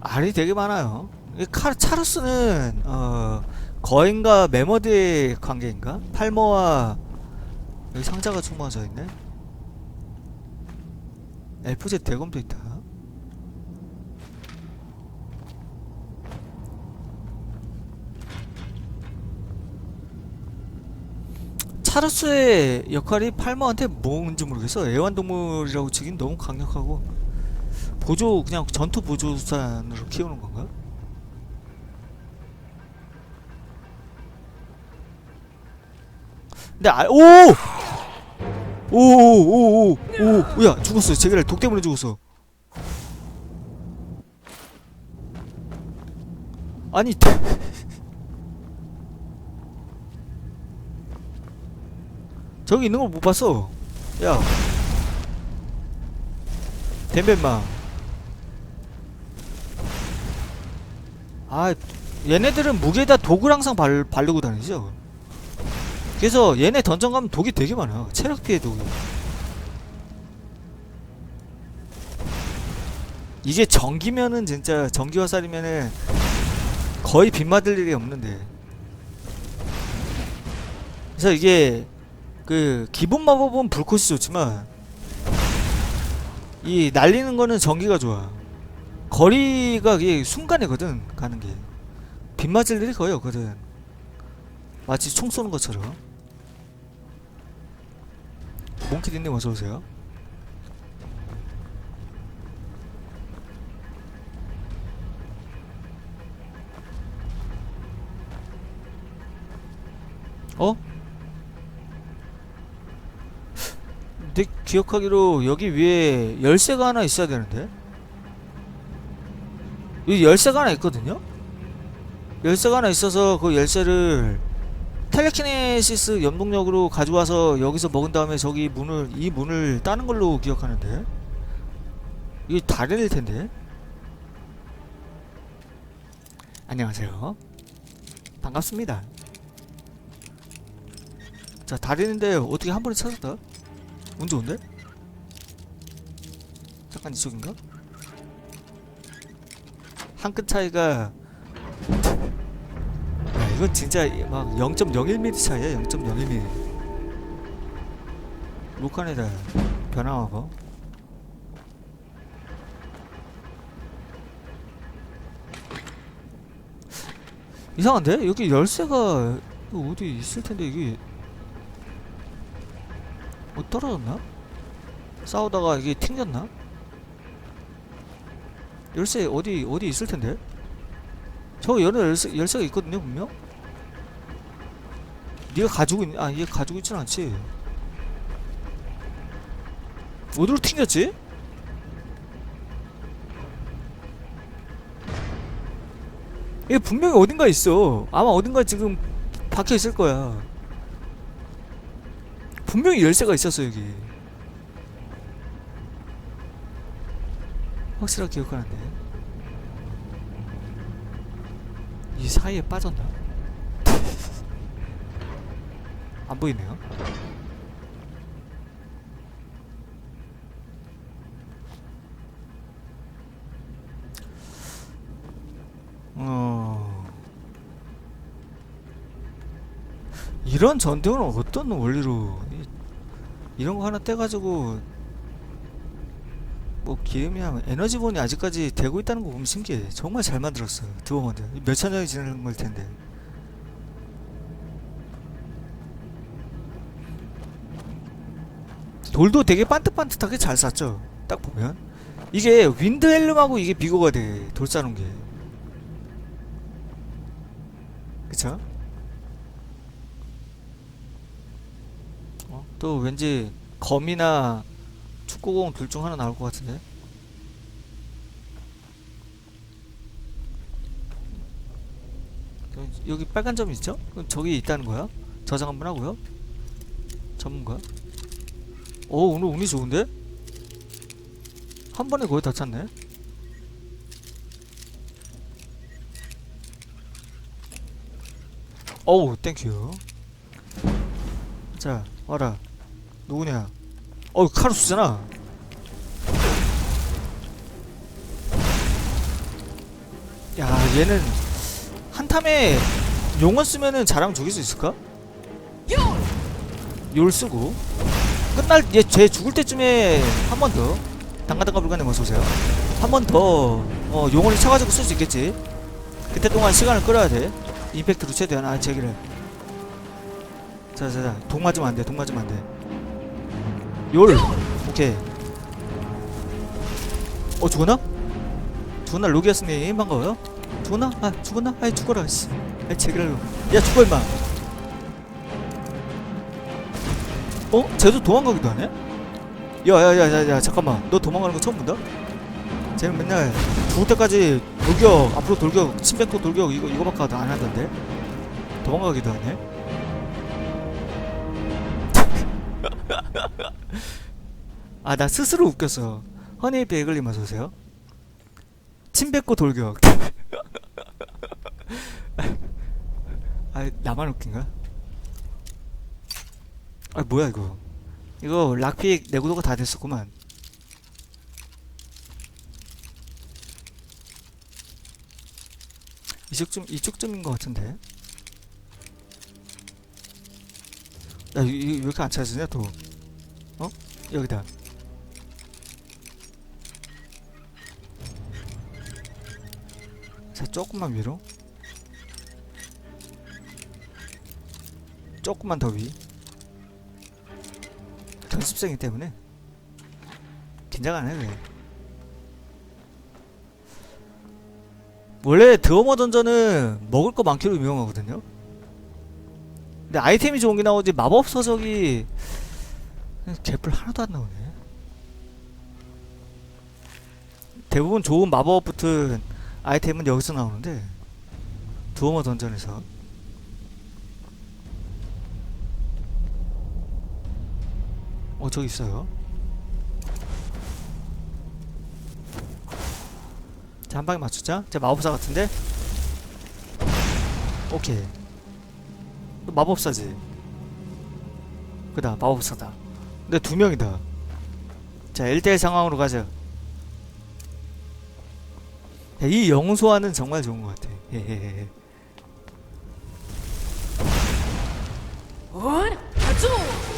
알이 되게 많아요. 이 카, 차르스는 어, 거인과 메머드의 관계인가? 팔머와 여기 상자가 충분해져 있네. 엘프제 대검도 있다. 차르스의 역할이 팔머한테 뭔지 모르겠어. 애완동물이라고 치긴 너무 강력하고 보조 그냥 전투 보조산으로 키우는 건가? 근데 아, 오! 오, 오, 오, 오, 오, 야, 죽었어. 제게를 독 때문에 죽었어. 아니, 저기 있는 걸 못 봤어. 야, 댐뱀마. 아, 얘네들은 무게에다 독을 항상 발, 바르고 다니죠. 그래서 얘네 던전 가면 독이 되게 많아. 체력 피해 독이. 이게 전기면은 진짜 전기 화살이면은 거의 빗 맞을 일이 없는데. 그래서 이게 그 기본 마법은 불꽃이 좋지만 이 날리는 거는 전기가 좋아. 거리가 이게 순간이거든 가는 게. 빗 맞을 일이 거의 없거든. 마치 총 쏘는 것처럼. 몽키디님 어서 오세요. 어? 내 기억하기로 여기 위에 열쇠가 하나 있어야 되는데? 여기 열쇠가 하나 있거든요? 열쇠가 하나 있어서 그 열쇠를 텔레키네시스 염동력으로 가져와서 여기서 먹은 다음에 저기 문을 이 문을 따는 걸로 기억하는데. 이게 다를 텐데. 안녕하세요. 반갑습니다. 자 다리는데 어떻게 한 번에 찾았다? 운 좋은데? 잠깐 이쪽인가 한 끗 차이가 야, 이건 진짜 막 0.01mm 차이야 0.01mm 로칸에다 변화와봐 이상한데? 여기 열쇠가 어디 있을 텐데 이게 어 떨어졌나? 싸우다가 이게 튕겼나? 열쇠 어디 어디 있을 텐데? 저 열쇠, 열쇠가 있거든요 분명? 네가 가지고 있.. 아얘 가지고 있진 않지 어디로 튕겼지? 얘 분명히 어딘가 있어 아마 어딘가 지금 박혀 있을 거야 분명히 열쇠가 있었어 여기 확실하게 기억하는데 이 사이에 빠졌나? 안 보이네요. 어 이런 전등은 어떤 원리로 이- 이런 거 하나 떼가지고 뭐 기름이나 에너지본이 아직까지 되고 있다는 거 보면 신기해. 정말 잘 만들었어. 드워먼드. 몇천 년이 지난 걸 텐데. 돌도 되게 반듯반듯하게 잘 쌌죠. 딱 보면. 이게 윈드헬름하고 이게 비교가 돼. 돌 싸는 게. 그쵸? 어? 또 왠지 검이나 축구공 둘중 하나 나올 것 같은데. 여- 여기 빨간 점 있죠? 그럼 저기 있다는 거야? 저장 한번 하고요. 전문가. 오 오늘 운이 좋은데? 한 번에 거의 다 찼네. 어우 땡큐. 자 와라. 누구냐? 어 카루스잖아. 야 얘는 한탐에 용원 쓰면은 자랑 죽일 수 있을까? 열 쓰고. 끝날 얘 쟤 죽을 때쯤에 한 번 더. 당가당가 불가능 어서 오세요. 한 번더 어, 용원이 차가지고 쓸 수 있겠지. 그때 동안 시간을 끌어야 돼. 임팩트로 최대한. 아 제기를 자자자. 독 맞으면 안돼 독 맞으면 안돼 열 오케이 어 죽었나? 죽었나 로기아스님 반가워요 죽었나? 아 죽었나? 아이 죽어라 씨 아이 제기를 야 죽어 임마 어? 쟤도 도망가기도 하네? 야야야야야 잠깐만 너 도망가는 거 처음 본다? 쟤는 맨날 죽을 때까지 돌격 앞으로 돌격 침뱉고 돌격 이거 이거밖에 안 하던데 도망가기도 하네 아 나 스스로 웃겼어. 허니 베이글님 어서오세요? 침 뱉고 돌격. 아 나만 웃긴가? 아 뭐야 이거. 이거 락픽 내구도가 다 됐었구만. 이쪽쯤 이쪽쯤인 것 같은데 야 이, 이, 왜 이렇게 안 찾으냐 또 어? 여기다 자 조금만 위로 조금만 더 위 연습생이기 때문에 긴장 안 해도 돼. 원래 드워머 던전은 먹을 거 많기로 유명하거든요. 근데 아이템이 좋은 게 나오지 마법 서적이 개뿔 하나도 안 나오네. 대부분 좋은 마법 붙은 아이템은 여기서 나오는데 드워머 던전에서 어 저기 있어요. 자 한 방에 맞추자. 제 마법사 같은데. 오케이. 또 마법사지. 그다 마법사다. 근데 두 명이다. 자 1대1 상황으로 가자. 야, 이 영소화는 정말 좋은 것 같아. 헤헤헤.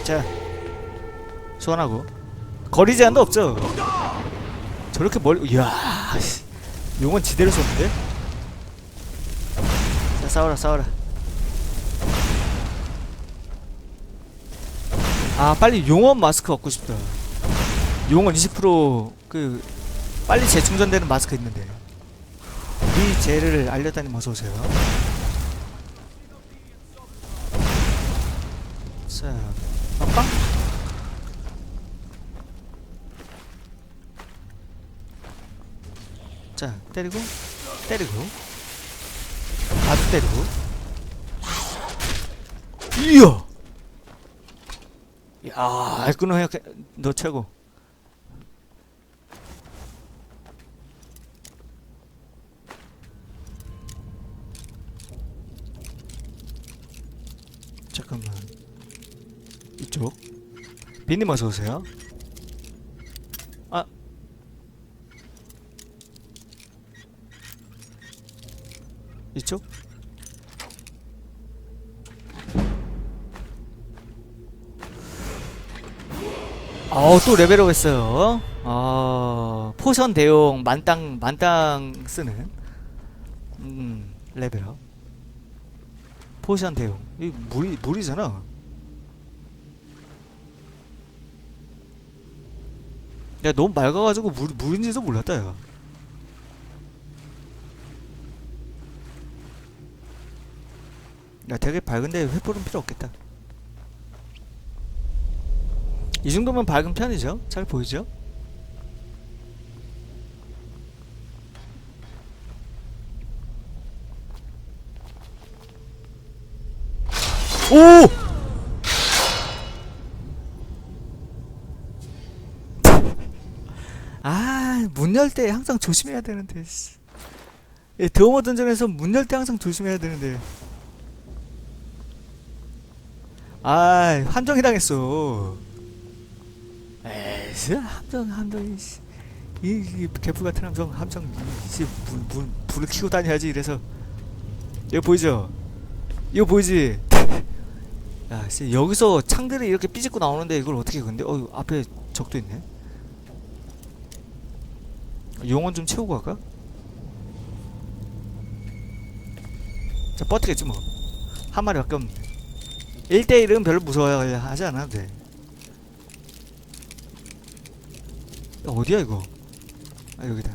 자 소환하고 거리 제한도 없죠 저렇게 멀리 이야 씨. 용은 지대로 쏘는데 자 싸워라 싸워라 아 빨리 용원 마스크 얻고 싶다. 용원 20%그 빨리 재충전되는 마스크 있는데. 이 젤을 알려다니 어서오세요. 자 빵빵. 자 때리고 때리고. 아주 때리고. 이야 야 끊어 해너 최고. 잠깐만. 이쪽. 비님 어서 오세요. 아. 이쪽 아우 또 레벨업 했어요 아 포션 대용 만땅 만땅 쓰는 음 레벨업 포션 대용 이 물이 물이잖아 야 너무 맑아가지고 물 물인지도 몰랐다 야. 야 되게 밝은데 횃불은 필요 없겠다. 이 정도면 밝은 편이죠? 잘 보이죠? 오! 아, 문 열 때 항상 조심해야 되는데. 드워머 던전에서 문 열 때 항상 조심해야 되는데. 아, 함정이 당했어. 함정, 함정 이. 씨. 이, 이 개풀 같은 함정 함정 이제 물, 물, 불을 켜고 다녀야지 이래서 이거 보이죠? 이거 보이지? 야, 씨, 여기서 창들이 이렇게 삐집고 나오는데 이걸 어떻게 근데? 어, 앞에 적도 있네. 용원 좀 채우고 갈까? 자, 버티겠지 뭐. 한 마리밖에 없는데. 1대1은 별로 무서워하지 않아도 돼. 야, 어디야 이거? 아 여기다.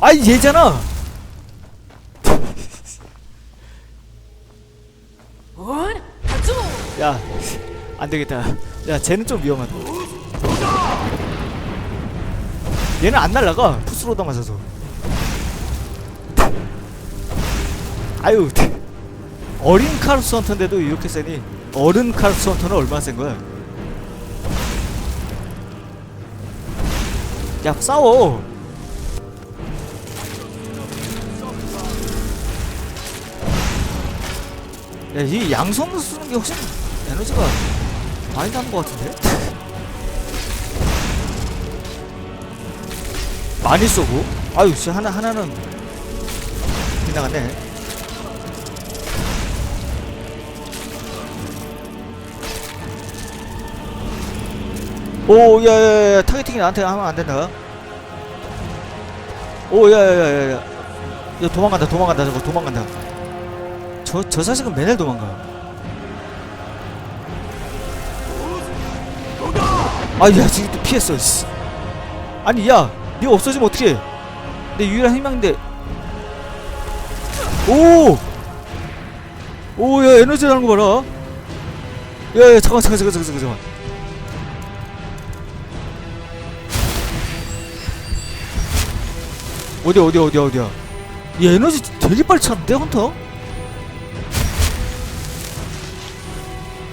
아 얘잖아. 야, 안 되겠다. 야, 쟤는 좀 위험하다. 얘는 안 날라가. 푸스로다 맞아서. 아유, 어린 카르스 헌터인데도 이렇게 세니 어른 카르스 헌터는 얼마나 센 거야? 야, 싸워. 야, 이 양손으로 쓰는 게 훨씬 에너지가 많이 나는 것 같은데? 많이 쏘고? 아유, 씨, 하나, 하나는 빗나갔네. 오, 야, 야, 야, 타겟팅이 나한테 하면 안 된다. 오, 야, 야, 야, 야, 야. 야, 도망간다, 도망간다, 저거 도망간다. 저, 저 자식은 맨날 도망가. 아, 야, 지금 또 피했어, 씨. 아니, 야, 니 없어지면 어떡해. 내 유일한 희망인데. 오! 오, 야, 에너지 나는 거 봐라. 야, 야, 잠깐, 잠깐, 잠깐, 잠깐, 잠깐. 어디, 어디, 어디, 어디야. 이 에너지 되게 빨리 차는데, 헌터?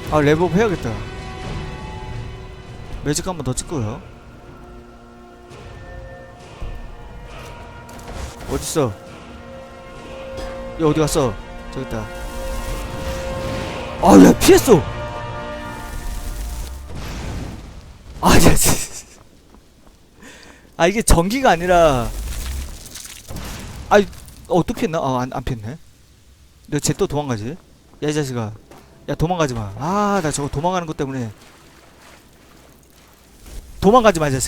아 랩업 해야겠다. 매직 한번 더 찍고요. 어딨어? 얘 어디 갔어? 저기 있다. 아야 피했어! 아야 아 이게 전기가 아니라 아이 어또 피했나? 아안 안 피했네 근데 쟤또 도망가지 야 이 자식아 야 도망가지 마. 아 나 저거 도망가는 것 때문에 도망가지 마 이 자식.